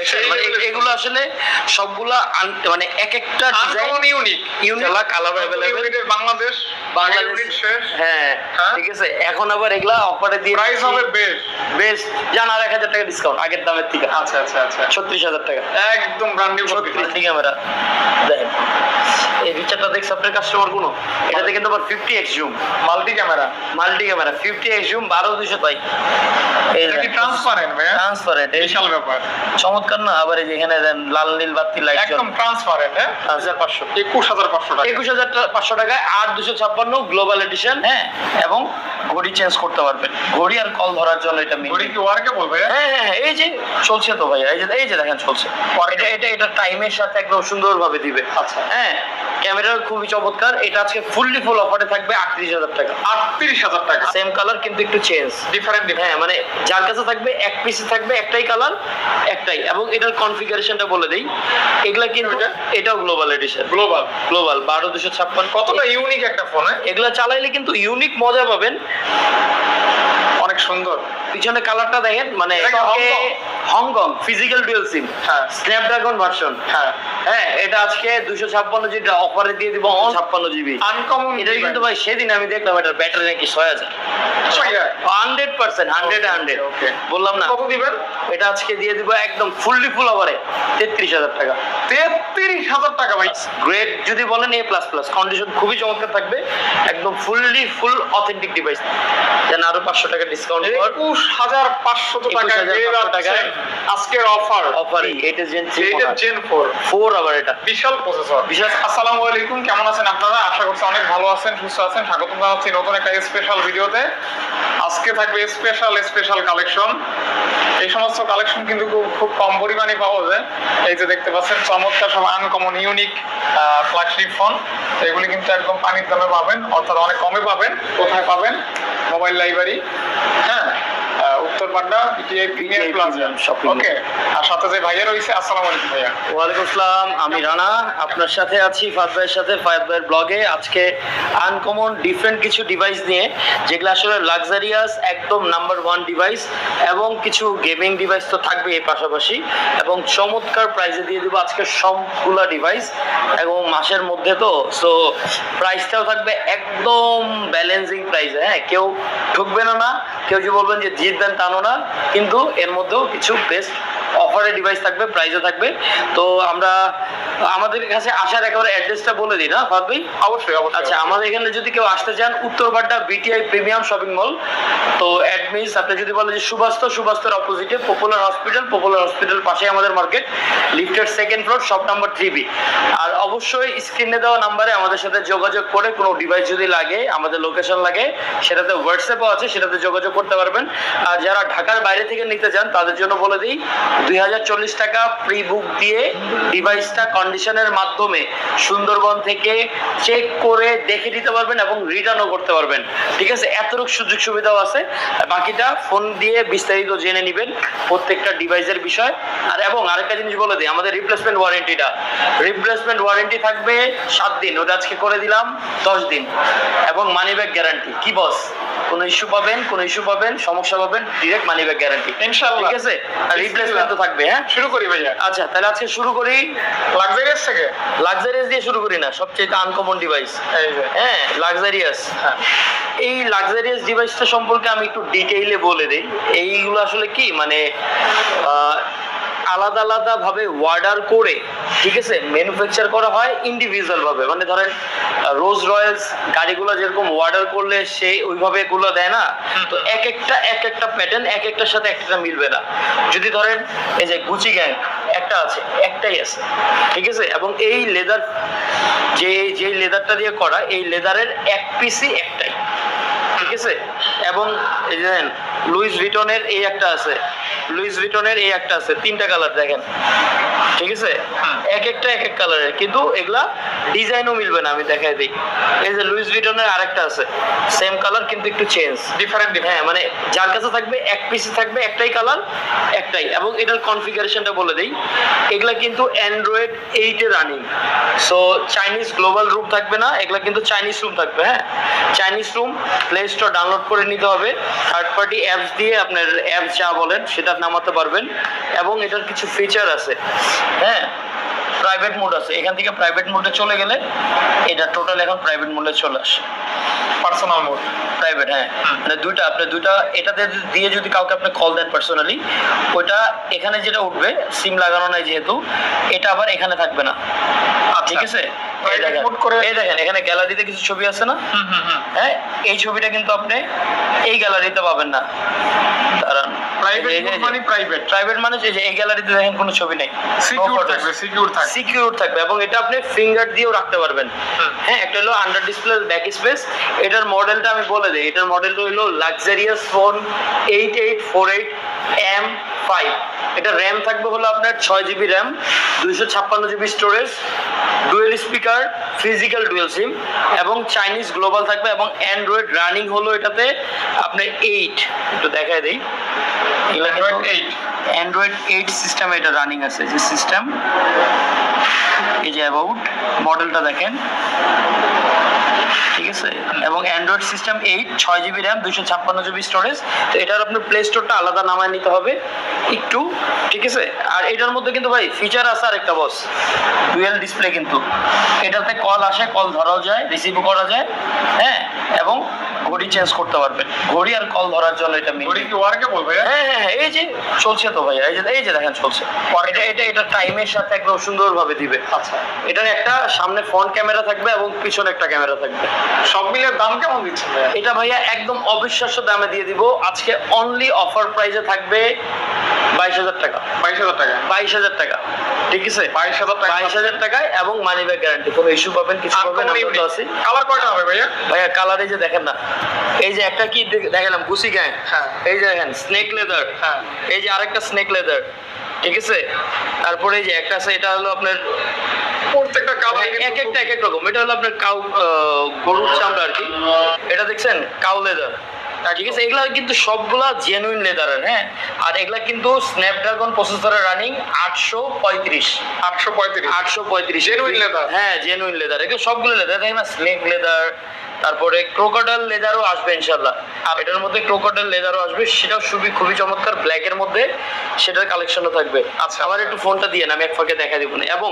দেখছেন সেই মানে এগুলো আসলে সবগুলা মানে এক একটা design uncommon unique Unique, colour Bangladesh Bangladesh হ্যাঁ হ্যাঁ? ঠিক আছে। এখন আবার এগুলা অফারে দিয়ে প্রাইস হবে বেশ বেশ জান আর এক হাজার টাকা ডিসকাউন্ট আগের দামের থেকে। আচ্ছা আচ্ছা আচ্ছা। ছত্রিশ হাজার টাকা। একদম ব্র্যান্ড নিউ মাল্টি ক্যামেরা দেখেন। এই ফিচারটা দেখছে আপনার কাস্টমার কোনো? এটাতে কিন্তু আবার fifty X zoom multi camera multi camera fifty X zoom বারো দুশো ভাই এই ট্রান্সপারেন্ট ভাইয়া? ট্রান্সপারেন্ট বিশাল ব্যাপার। চমৎকার না আবার এই লাল নীল বাতি লাইট একদম ট্রান্সপারেন্ট হ্যাঁ? টাকা। টাকায় গ্লোবাল এডিশন হ্যাঁ? এবং ঘড়ি চেঞ্জ করতে পারবেন। ঘড়ি আর কল ধরার জন্য এটা ঘড়ি কি ওয়ার্কে বলবে হ্যাঁ? হ্যাঁ হ্যাঁ, এই যে চলছে তো ভাইয়া এই যে এই যে দেখেন চলছে। এটা এটা এটা টাইমের সাথে একদম সুন্দরভাবে দিবে। আচ্ছা। হ্যাঁ ক্যামেরা খুবই চমৎকার। এটা আজকে ফুললি ফুল অফারে থাকবে আটত্রিশ হাজার টাকা। আটত্রিশ হাজার টাকা। সেম কালার কিন্তু একটু চেঞ্জ ডিফারেন্ট হ্যাঁ মানে যার কাছে থাকবে এক পিসে থাকবে একটাই কালার একটাই। এবং এটার কনফিগারেশনটা বলে দেই এগুলা কিন্তু এটাও? গ্লোবাল এডিশন গ্লোবাল গ্লোবাল বারো দুশো ছাপ্পান্ন। কতটা ইউনিক একটা ফোন হ্যাঁ? এগুলা চালাইলে কিন্তু ইউনিক মজা পাবেন। অনেক সুন্দর। পিছনে কালারটা দেখেন মানে? হংকং? ফিজিক্যাল ডুয়েল সিম হ্যাঁ। স্ন্যাপড্রাগন ভার্সন হ্যাঁ। হ্যাঁ এটা আজকে দুশো ছাপ্পান্ন জিবি অফারে দিয়ে দিব ছাপ্পান্ন জিবি আনকমন এটা কিন্তু ভাই সেদিন আমি দেখলাম এটা ব্যাটারি নাকি ছয় হাজার। Hundred percent hundred hundred. বললাম না। কত দিবেন? এটা আজকে দিয়ে দিব একদম ফুললি ফুল ওভারে তেত্রিশ হাজার টাকা। তেত্রিশ হাজার টাকা ভাই। গ্রেড যদি বলেন এ প্লাস প্লাস কন্ডিশন খুবই চমৎকার থাকবে একদম fully full authentic device then আরও পাঁচশো টাকা ডিসকাউন্ট একুশ হাজার পাঁচশো টাকা 21,500 পেয়ে যাচ্ছেন টাকায়। আজকের অফার অফারে এটা জেন এটা জেন ফোর ফোর আবার এটা। বিশাল প্রসেসর বিশাল। আসসালামু আলাইকুম কেমন আছেন আপনারা? আশা করছি অনেক ভালো আছেন সুস্থ আছেন। স্বাগত জানাচ্ছি নতুন একটা স্পেশাল ভিডিওতে আজকে থাকবে স্পেশাল স্পেশাল কালেকশন এই সমস্ত কালেকশন কিন্তু খুব খুব কম পরিমাণে পাওয়া যায়। এই যে দেখতে পাচ্ছেন চমৎকার সব আনকমন ইউনিক ফ্ল্যাগশিপ ফোন এগুলি কিন্তু একদম পানির দামে পাবেন, অর্থাৎ অনেক কমে পাবেন। কোথায় পাবেন? মোবাইল লাইব্রেরি হ্যাঁ আহ, Uttar Badda BTI premier plaza okay আর সাথে যে ভাইয়া রয়েছে আসসালামু আলাইকুম ভাইয়া। ওয়ালাইকুম আসসালাম আমি রানা। আপনার সাথে আছি ফাদ ভাইয়ের সাথে ফায়াদ ভাইয়ের ব্লগে আজকে আনকমন ডিফারেন্ট কিছু ডিভাইস নিয়ে যেগুলো আসলে লাক্সারিয়াস একদম নাম্বার ওয়ান ডিভাইস এবং কিছু গেমিং ডিভাইস তো থাকবে এর পাশাপাশি। এবং চমৎকার প্রাইসে দিয়ে দেবো আজকে সবগুলা ডিভাইস এবং মাসের মধ্যে তো সো প্রাইসটাও থাকবে একদম ব্যালেন্সিং প্রাইসে হ্যাঁ? কেউ ঠকবে না না? কেউ যদি বলবেন যে জিতবেন তানো না, কিন্তু এর মধ্যেও কিছু বেস্ট অফারের ডিভাইস থাকবে প্রাইজে থাকবে। তো আমরা আমাদের কাছে আসার একেবারে অ্যাড্রেসটা বলে দিই না ফাদ ভাই অবশ্যই অবশ্যই। আচ্ছা আমাদের এখানে যদি কেউ আসতে চান Uttar Badda BTI premium shopping mall তো অ্যাডমিস আপনি যদি বলেন যে সুবাস্ত সুবাস্তর অপোজিটে পপুলার হসপিটাল পপুলার হসপিটাল পাশে আমাদের মার্কেট লিফটের second floor shop number three B আর অবশ্যই স্ক্রিনে দেওয়া নাম্বারে আমাদের সাথে যোগাযোগ করে কোনো ডিভাইস যদি লাগে আমাদের লোকেশন লাগে সেটাতে হোয়াটসঅ্যাপও আছে সেটাতে যোগাযোগ করতে পারবেন। আর যারা ঢাকার বাইরে থেকে নিতে চান তাদের জন্য বলে দিই দুই হাজার চল্লিশ টাকা প্রি বুক দিয়ে ডিভাইসটা কন্ডিশনের মাধ্যমে সুন্দরবন থেকে চেক করে দেখে দিতে পারবেন এবং রিটার্নও করতে পারবেন। ঠিক আছে? এতটুকু সুযোগ সুবিধাও আছে বাকিটা ফোন দিয়ে বিস্তারিত জেনে নেবেন প্রত্যেকটা ডিভাইসের বিষয়। আর এবং আরেকটা জিনিস বলে দিই, আমাদের রিপ্লেসমেন্ট ওয়ারেন্টিটা রিপ্লেসমেন্ট ওয়ারেন্টি থাকবে সাত দিন। ওটা আজকে করে দিলাম দশ দিন। এবং মানি ব্যাগ গ্যারান্টি কি বস কোনো ইস্যু পাবেন কোনো ইস্যু পাবেন সমস্যা পাবেন ডিরেক্ট মানি ব্যাগ গ্যারান্টি ইনশাআল্লাহ। ঠিক আছে? আর রিপ্লেসমেন্ট তো থাকবে হ্যাঁ? শুরু করি ভাইয়া। আচ্ছা তাহলে আজকে শুরু করি। লাক্সারিয়াস থেকে? লাক্সারিয়াস দিয়ে শুরু করি না সবচেয়ে আনকমন ডিভাইস হ্যাঁ লাক্সারিয়াস হ্যাঁ। এই লাক্সারিয়াস ডিভাইসটা সম্পর্কে আমি একটু ডিটেইলে বলে দিই। এইগুলো আসলে কি? মানে আলাদা আলাদা ভাবে অর্ডার করে ঠিক আছে ম্যানুফ্যাকচার করা হয় ইন্ডিভিজুয়াল ভাবে। মানে ধরেন রোজ রয়েলস গাড়িগুলো যেরকম অর্ডার করলে সেই ওইভাবে এগুলো দেয় না তো এক একটা এক একটা প্যাটার্ন এক একটার সাথে একটা মিলবে না। যদি ধরেন এই যে গুচি গ্যাং একটা আছে একটাই আছে ঠিক আছে? এবং এই লেদার যে যে লেদারটা দিয়ে করা এই লেদারের এক পিসি একটাই ঠিক আছে? এবং এই যে লুইস ভিটনের এই একটা আছে লুইস ভিটনের এই একটা আছে তিনটা কালার দেখেন। ঠিক আছে? এক একটা এক এক কালারের কিন্তু এগুলা ডিজাইনও মিলবে না আমি দেখাই দিই। এই যে লুইস ভিটনের আরেকটা আছে সেম কালার কিন্তু একটু চেঞ্জ ডিফারেন্ট হ্যাঁ মানে যার কাছে থাকবে এক পিসে থাকবে একটাই কালার একটাই। এবং এটার কনফিগারেশনটা বলে দেই এগুলা কিন্তু android eight running so Chinese global ROM থাকবে না এগুলা কিন্তু চাইনিজ রুম থাকবে হ্যাঁ? Chinese ROM play store download করে নিতে হবে। থার্ড পার্টি অ্যাপস দিয়ে আপনার অ্যাপস যা বলেন সেটা নামাতে পারবেন এবং এটার কিছু ফিচার আছে। হ্যাঁ প্রাইভেট মোড আছে। এখান থেকে প্রাইভেট মোডে চলে গেলে এটা টোটাল এখন প্রাইভেট মোডে চলে আসে। পার্সোনাল মোড প্রাইভেট হ্যাঁ। মানে দুইটা আপনি দুইটা এটাতে দিয়ে যদি কাউকে আপনি কল দেন পার্সোনালি ওইটা এখানে যেটা উঠবে সিম লাগানো নাই যেহেতু এটা আবার এখানে থাকবে না। ঠিক আছে? এই দেখেন, এখানে গ্যালারিতে কিছু ছবি আছে না? হুম হুম হুম। হ্যাঁ এই ছবিটা কিন্তু আপনি এই গ্যালারিতে পাবেন না। দাঁড়ান। প্রাইভেট মানে প্রাইভেট প্রাইভেট মানে যে যে এই গ্যালারিতে দেখেন কোনো ছবি নেই। সিকিউর থাকবে সিকিউর থাকবে। সিকিউর থাকবে এবং এটা আপনি ফিঙ্গার দিয়েও রাখতে পারবেন। হ্যাঁ একটা হলো আন্ডার ডিসপ্লে ব্যাক স্পেস এটার মডেলটা আমি বলে দিই এটার মডেলটা হলো luxurious phone eight eight four eight M five এটা র্যাম থাকবে হলো আপনার ছয় জিবি র্যাম দুইশো ছাপ্পান্ন GB storage dual speaker physical dual SIM এবং চাইনিজ গ্লোবাল থাকবে এবং অ্যান্ড্রয়েড রানিং হলো এটাতে আপনার এইট একটু দেখায় দিই। Android eight android eight system এটা রানিং আছে। যে সিস্টেম এই যে অ্যাবাউট মডেলটা দেখেন। ঠিক আছে? এবং অ্যান্ড্রয়েড সিস্টেম এইট ছয় জিবি র্যাম দুশো ছাপ্পান্ন জিবি স্টোরেজ তো এটার আপনার প্লে স্টোরটা আলাদা নামায় নিতে হবে একটু, ঠিক আছে? আর এটার মধ্যে কিন্তু ভাই ফিচার আছে আর একটা বস ডুয়েল ডিসপ্লে কিন্তু। এটাতে কল আসে কল ধরাও যায় রিসিভও করা যায় হ্যাঁ? এবং ঘড়ি চেঞ্জ করতে পারবেন। ঘড়ি আর কল ধরার জন্য এটা ঘড়ি কি ওয়ার্কে বলবে? হ্যাঁ হ্যাঁ হ্যাঁ, এই যে চলছে তো ভাইয়া এই যে এই যে দেখেন চলছে। এটা এটা এটা টাইমের সাথে একদম সুন্দরভাবে দিবে। আচ্ছা। এটার একটা সামনে ফ্রন্ট ক্যামেরা থাকবে এবং পিছনে একটা ক্যামেরা থাকবে। সব মিলে দাম কেমন ভাইয়া? এটা ভাইয়া একদম অবিশ্বাস্য দামে দিয়ে দিব। আজকে অনলি অফার প্রাইসে থাকবে বাইশ হাজার টাকা। বাইশ হাজার টাকা। বাইশ হাজার টাকা। ঠিক আছে? বাইশ হাজার টাকা। বাইশ হাজার টাকায় এবং মানি ব্যাগ গ্যারান্টি কোনো ইস্যু পাবেন কিছু পাবেন আমরা তো আছি। কালার কয়টা হবে ভাইয়া? ভাইয়া কালার যে দেখেন না এই যে একটা কি দেখালাম গুসি গ্যাং? হ্যাঁ। এই যে দেখেন স্নেক লেদার হ্যাঁ। এই যে আরেকটা স্নেক লেদার ঠিক আছে? তারপরে এই যে একটা আছে এটা হলো আপনার প্রত্যেকটা কালার এক একটা এক এক রকম। এটা হলো আপনার কাউ গরুর চামড়া আর কি। এটা দেখছেন? কাউ লেদার ঠিক আছে? এগুলা কিন্তু সবগুলা জেনুইন লেদারের হ্যাঁ? আর এগুলা কিন্তু স্ন্যাপড্রাগন প্রসেসরের রানিং আটশো পঁয়ত্রিশ। আটশো পঁয়ত্রিশ। আটশো পঁয়ত্রিশ। Genuine leather? হ্যাঁ জেনুইন লেদার এগুলো সবগুলো লেদার দেখেন না স্নেক লেদার তারপরে ক্রোকোডাইল লেদারও আসবে ইনশাল্লাহ আর এটার মধ্যে ক্রোকোডাইল লেদারও আসবে সেটাও খুবই খুবই চমৎকার। ব্ল্যাকের মধ্যে সেটার কালেকশনও থাকবে। আচ্ছা। আমার একটু ফোনটা দিয়ে আমি এক ফাঁকে দেখা দিব না। এবং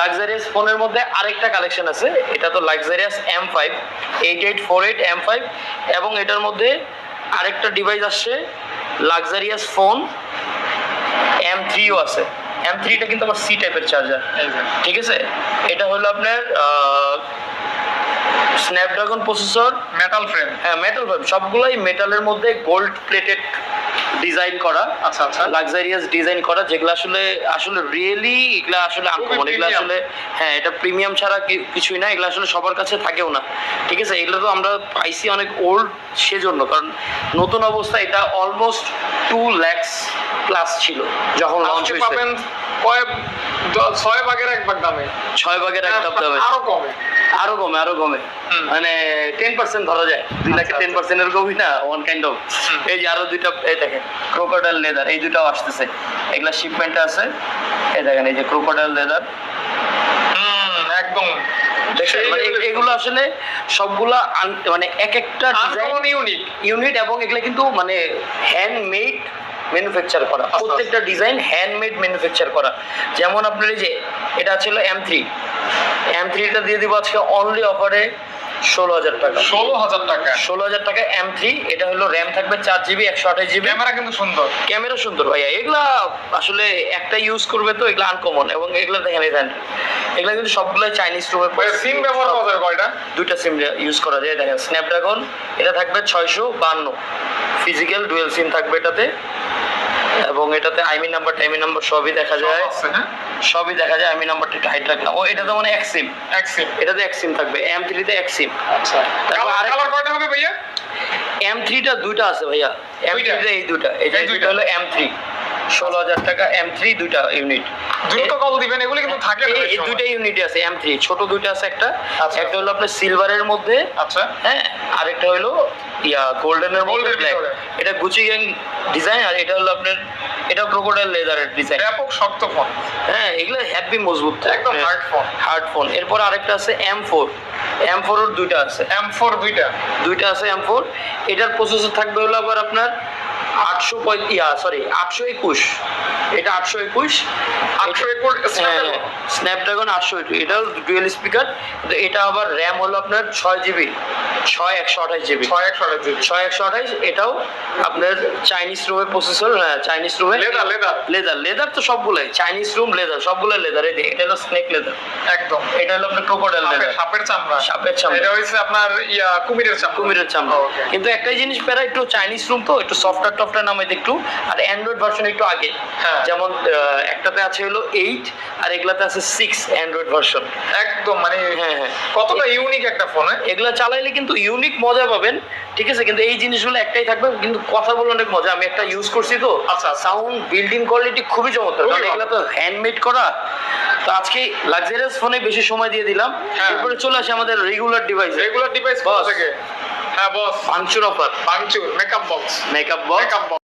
লাক্সারিয়াস ফোনের মধ্যে আরেকটা কালেকশন আছে এটা তো luxurious M five eight eight four eight M five এবং এটার মধ্যে আরেকটা ডিভাইস আসছে লাক্সারিয়াস ফোন এম থ্রিও আছে। এম থ্রিটা কিন্তু আমার সি টাইপের চার্জার ঠিক আছে? এটা হলো আপনার স্ন্যাপড্রাগন প্রসেসর মেটাল ফ্রেম হ্যাঁ মেটাল ফ্রেম সবগুলোই মেটালের মধ্যে গোল্ড প্লেটেড ডিজাইন করা আচ্ছা আচ্ছা। লাক্সারিয়াস ডিজাইন করা যেগুলো আসলে আসলে রিয়েলি এগুলা আসলে আনকমন এগুলো আসলে হ্যাঁ এটা প্রিমিয়াম ছাড়া কিছুই না এগুলো আসলে সবার কাছে থাকেও না। ঠিক আছে এগুলো তো আমরা পাইছি অনেক ওল্ড সেজন্য কারণ নতুন অবস্থা এটা অলমোস্ট টু ল্যাক্স প্লাস ছিল যখন লঞ্চ হয়েছে। কয় ছয় ভাগের এক ভাগ দামে। ছয় ভাগের একটা দামে। আরও কমে। আরও কমে আরও কমে। মানে টেন পার্সেন্ট ধরা যায়। দুই লাখে টেন না ওয়ান কাইন্ড অফ এই যে আরও দুইটা এই দেখেন ক্রোকোডাইল লেদার এই দুটাও আসতেছে। এগুলা শিপমেন্ট আছে। এই দেখেন এই যে ক্রোকোডাইল লেদার একদম। মানে এগুলো আসলে সবগুলা মানে এক একটা ডিজাইন ইউনিক ইউনিট এবং এগুলো কিন্তু মানে হ্যান্ডমেড ম্যানুফ্যাকচার করা। আচ্ছা। প্রত্যেকটা ডিজাইন হ্যান্ডমেড ম্যানুফ্যাকচার করা। যেমন আপনার এই যে এটা ছিল এম থ্রি এম থ্রিটা দিয়ে দিব আজকে অনলি অফারে ষোলো হাজার টাকা। ষোলো হাজার টাকা। ষোলো হাজার টাকা এম থ্রি এটা হলো র্যাম থাকবে চার জিবি একশো আঠাশ জিবি ক্যামেরা কিন্তু সুন্দর। ক্যামেরা সুন্দর ভাইয়া। এগুলা আসলে একটা ইউজ করবে তো এগুলা আনকমন এবং এগুলা দেখেন এই এগুলা কিন্তু সবগুলাই চাইনিজ রুমের সিম ব্যবহার করা যাবে কয়টা? দুইটা সিম ইউজ করা যায় দেখেন স্ন্যাপড্রাগন এটা থাকবে ছয়শো বান্ন। ফিজিক্যাল ডুয়েল সিম থাকবে এটাতে। এবং এটাতে আইমি নাম্বার টাইমি নাম্বার সবই দেখা যায়। হ্যাঁ? সবই দেখা যায় আমি নাম্বারটা একটু হাইট রাখলাম ও এটাতে মানে এক সিম এক সিম এটাতে এক সিম থাকবে। এম থ্রিতে এক সিম আচ্ছা। তারপর আরেক- কালার কয়টা হবে ভাইয়া? এম থ্রিটা দুইটা আছে ভাইয়া। এম? থ্রিতে এই দুইটা। এই দুইটা? হলো এম থ্রি ষোলো হাজার টাকা এম থ্রি দুইটা ইউনিট দ্রুত কল দিবেন এগুলো কিন্তু থাকে না এই। দুইটা ইউনিটে আছে এম থ্রি ছোট দুইটা আছে একটা। আচ্ছা। একটা হলো আপনার সিলভারের মধ্যে। আচ্ছা। হ্যাঁ? আরেকটা হলো ইয়া গোল্ডেনের মধ্যে ব্ল্যাক এটা গুচি গ্যাং ডিজাইন আর এটা হলো আপনার এটা ক্রোকোডাইল লেদারের ডিজাইন ব্যাপক শক্ত ফোন হ্যাঁ এগুলো হ্যাপি মজবুত। একদম হার্ড ফোন হার্ড ফোন এরপর আরেকটা আছে এম ফোর এম ফোর দুইটা আছে। এম ফোর দুইটা। দুইটা আছে এম ফোর এটার প্রসেসর থাকবে হলো আবার আপনার আটশো ইয়া সরি আটশো একুশ। এটা আটশো একুশ। আটশো একুশ হ্যাঁ, স্ন্যাপড্রাগন আটশো এটাও ডুয়েল স্পিকার এটা আবার র্যাম হলো আপনার ছয় জিবি ছয় একশো আঠাশ জিবি ছয় একশো আঠাশ জিবি ছয় একশো আঠাশ এটাও আপনার চাইনিজ রুমের প্রসেসর হ্যাঁ চাইনিজ রুমে লেদার লেদার লেদার লেদার তো সবগুলোই চাইনিজ রুম লেদার সবগুলো লেদার এই এটা হলো স্নেক লেদার একদম। এটা হলো আপনার ক্রোকোডাইল লেদার সাপের চামড়া। সাপের চামড়া। এটা হচ্ছে আপনার ইয়া কুমিরের চামড়া। কুমিরের চামড়া। কিন্তু একটাই জিনিস প্যারা একটু চাইনিজ রুম তো একটু সফটওয়্যার টফটওয়্যার নামে একটু আর অ্যান্ড্রয়েড ভার্সন একটু আগে হ্যাঁ। যেমন একটাতে আছে হলো এইট আর এগুলাতে আছে সিক্স অ্যান্ড্রয়েড ভার্সন একদম মানে হ্যাঁ, হ্যাঁ। কতটা ইউনিক একটা ফোন এগুলা চালাইলে কিন্তু ইউনিক মজা পাবেন ঠিক আছে কিন্তু এই জিনিসগুলো একটাই থাকবে কিন্তু কথা বলে অনেক মজা আমি একটা ইউজ করছি তো আচ্ছা। সাউন্ড বিল্ডিং কোয়ালিটি খুবই চমৎকার কারণ। এগুলো তো হ্যান্ডমেড করা তো আজকে লাক্সারিয়াস ফোনে বেশি সময় দিয়ে দিলাম হ্যাঁ। এরপরে চলে আসে আমাদের রেগুলার ডিভাইস রেগুলার ডিভাইস। থেকে হ্যাঁ বস। পাংচুর offer বাংচুর makeup box makeup box makeup box